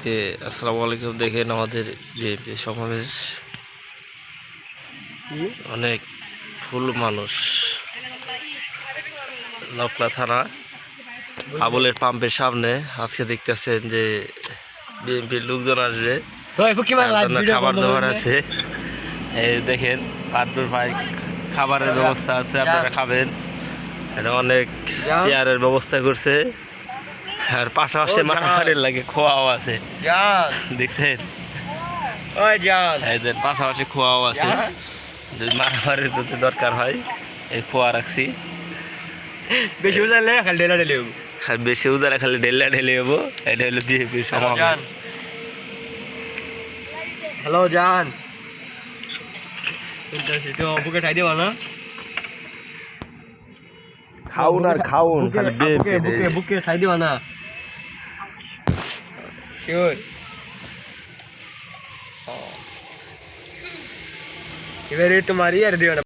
বিএনপিতে আসসালামু আলাইকুম দেখেন আমাদের সমাবেশ। অনেক ফুল মানুষ। নকলা থানা আবুলের পাম্পের সামনে। আজকে দেখতেছেন যে বিএনপির লোকজন আসবে। খাবার দাবার আছে। এই দেখেন পাটুর ভাই খাবারের ব্যবস্থা আছে আপনারা খাবেন। এটা অনেক চেয়ারের ব্যবস্থা করছে। আর পাশাপাশি মারামারির লাগে খোয়াও আছে। জান। দেখছেন? ওই জান। এদের পাশাপাশি খোয়াও আছে। যদি মারামারির যদি দরকার হয় এই খোয়া রাখছি। বেশি উজালে খালি ডেলা ডেলে আর বেশি উদারা খালি ঢেলা ঢেলে যাব এটা হলো সমাবেশ জান। হ্যালো জান। বুকে ঠাই দিবা না? খাউন আর খাউন খালি বুকে বুকে ঠাই দিবা না? Good. ഇവർ തുമാരി അരുതി വേണം